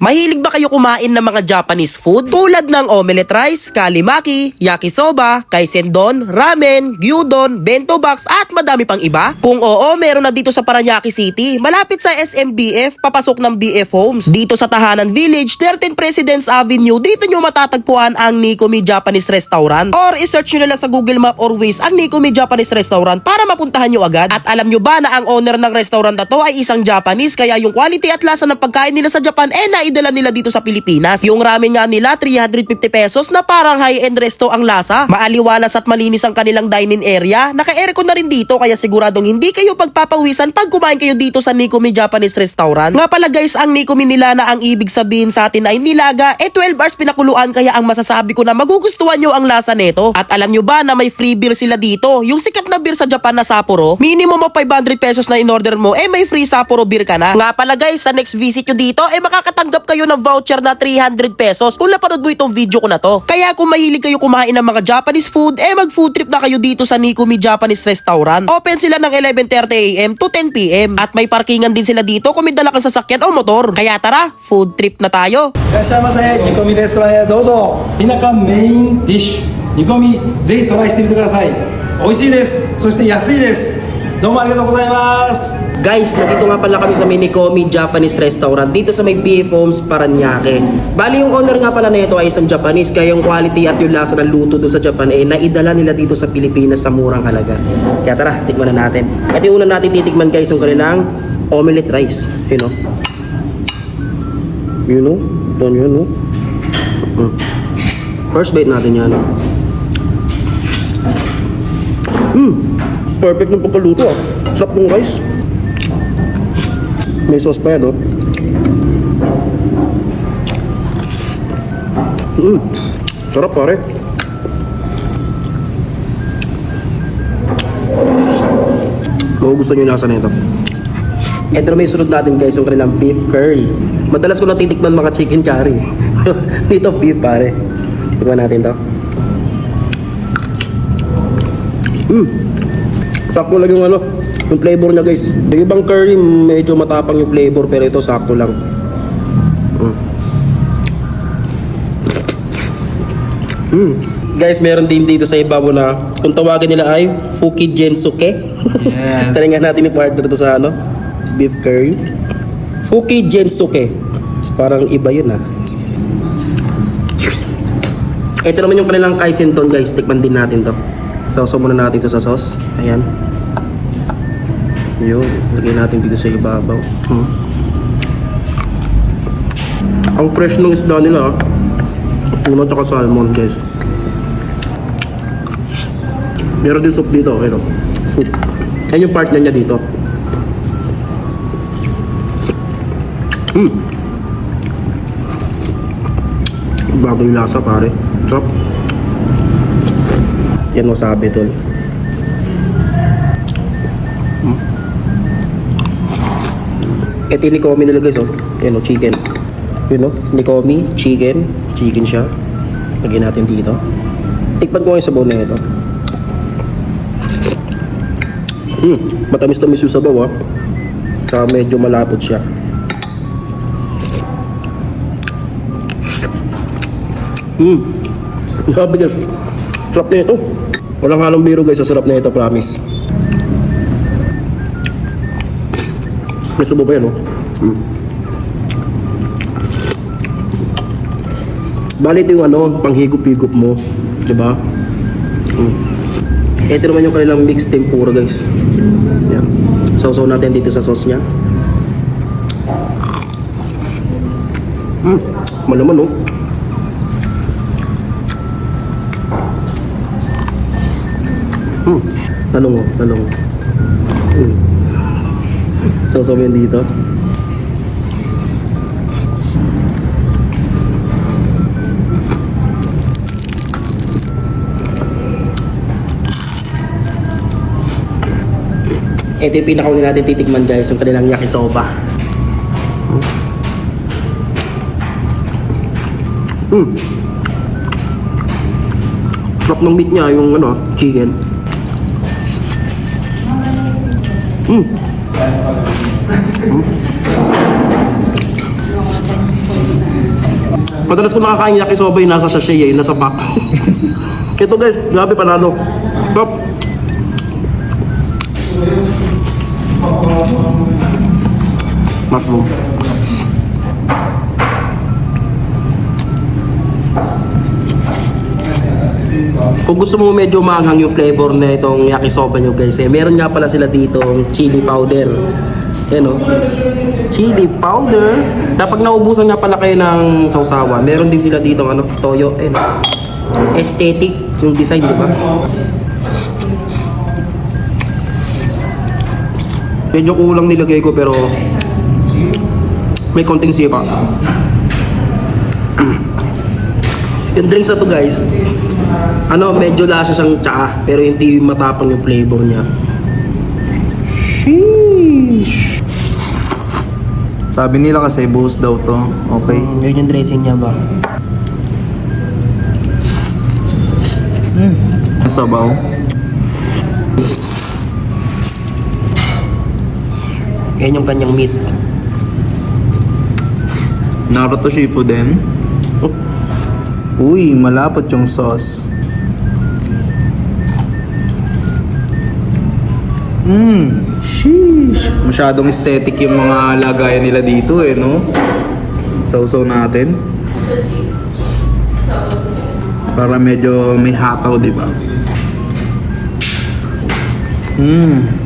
Mahilig ba kayo kumain ng mga Japanese food? Tulad ng omelette rice, kalimaki, yakisoba, kaisendon, ramen, gyudon, bento box at madami pang iba? Kung oo, meron na dito sa Paranaque City, malapit sa SMBF, papasok ng BF Homes. Dito sa Tahanan Village, 13 Presidents Avenue, dito nyo matatagpuan ang Nikomi Japanese Restaurant. Or isearch nyo na lang sa Google Map or Waze ang Nikomi Japanese Restaurant para mapuntahan nyo agad. At alam nyo ba na ang owner ng restaurant na to ay isang Japanese kaya yung quality at lasa ng pagkain nila sa Japan eh naidala nila dito sa Pilipinas. Yung ramen nga nila 350 pesos na parang high-end resto ang lasa. Maaliwalas at malinis ang kanilang dining area. Naka-aircon na rin dito kaya siguradong hindi kayo pagpapawisan pag kumain kayo dito sa Nikomi Japanese Restaurant. Nga pala guys, ang Nikomi nila na ang ibig sabihin sa atin ay nilaga eh 12 hours pinakuluan kaya ang masasabi ko na magugustuhan nyo ang lasa nito. At alam nyo ba na may free beer sila dito? Yung sikat na beer sa Japan na Sapporo, minimum of 500 pesos na in-order mo eh may free Sapporo beer ka na. Nga pala guys, sa next visit nyo dito eh makakatanggap kayo ng voucher na 300 pesos kung napanood mo itong video ko na to. Kaya kung mahilig kayo kumain ng mga Japanese food, eh mag food trip na kayo dito sa Nikumi Japanese Restaurant. Open sila ng 11.30am to 10pm at may parkingan din sila dito kung may dala kang sasakyan o motor. Kaya tara, food trip na tayo. いらっしゃいませ煮込みレストランへどうぞ田舎メインディッシュ煮込みぜひトライしてみてください美味しいですそして安いです どうもありがとうございます Guys, nandito nga pala kami sa Minikomi Japanese Restaurant dito sa may BF Homes, Paranaque. Bali yung owner nga pala nito ay isang Japanese kaya yung quality at yung lasa ng luto doon sa Japan eh naidala nila dito sa Pilipinas sa murang halaga. Kaya tara, tikman na natin. At yung una natin titikman guys yung kanilang omelette rice. You know? You know? Doon yun, no? Mm. First bite natin yan. Mm. Perfect ng pagkaluto ah. Sarap ng rice. May sauce pa yan, no? Mm. Sarap pare. Magugustuhan nyo yung lasa nito. Ito na may sunod natin guys, yung kanilang beef curry. Madalas ko natitikman mga chicken curry. Dito beef pare. Tikman natin to. Mm. Sakto lang yung ano, yung flavor niya guys. Yung ibang curry medyo matapang yung flavor pero ito sakto lang. Mm. Mm. Guys, meron din dito sa ibabaw na kung tawagan nila ay Fuki Gensuke. Yes. Talingan natin ni partner to sa ano, beef curry. Fuki Gensuke. Parang iba yun ah. Ito naman yung kanilang kaisenton guys. Tikman din natin to. Sausaw muna natin to sa sauce. Ayan. Yun. Lagay natin dito sa ibabaw. Hmm. Ang fresh ng isda nila ah. Tuna tsaka salmon guys. Meron din soup dito. Ayun. Soup. Ayan yung partner niya dito. Hmm. Bago yung lasa pare. Sarap. Yan wasabi tol. Hmm. Ito yung nikomi nila guys oh. Yan oh, chicken. Yun oh, nikomi, chicken. Chicken siya. Lagyan natin dito. Tikpan ko ngayon sa bowl na ito. Hmm, matamis-tamis yung sabaw ah. Saka medyo malapot siya. Hmm. Grabe guys. Sarap na ito. Walang halong biro guys. Sa sarap na ito, promise. May subo ba yan, oh? Hmm. Bali ito yung ano, panghigop-higop mo. Diba? Hmm. Ito naman yung kanilang mixed tempura guys. Yan. Sausaw natin dito sa sauce niya. Hmm. Malaman, oh. Hmm. Talong oh, talong. Hmm. Sausaw mo yun dito. Ito yung pinakauli natin titikman guys, yung kanilang yakisoba. Hmm. Sarap ng meat niya, yung ano, chicken. Hmm. Madalas ko nakakain yakisoba yung nasa sachet eh, nasa pack. Ito guys, grabe panalo. Top. Mushroom. Kung gusto mo medyo maanghang yung flavor na itong yakisoba nyo guys, eh, meron nga pala sila dito chili powder. Yan o. Chili powder. Kapag naubusan nga pala kayo ng sausawa, meron din sila dito ano, toyo. Eh, aesthetic yung design, di ba? Medyo kulang nilagay ko pero may konting sipa. yung drinks na to guys, ano, medyo lasa siyang tsaa, pero hindi matapang yung flavor niya. Sheesh! Sabi nila kasi boost daw to. Okay. Yun yung dressing niya ba? Sabaw. Yan yung kanyang meat. Naruto Shippuden. Uy, malapot yung sauce. Mmm, sheesh. Masyadong aesthetic yung mga lagayan nila dito eh, no? Sausaw natin. Para medyo may hataw, di ba? Mmm.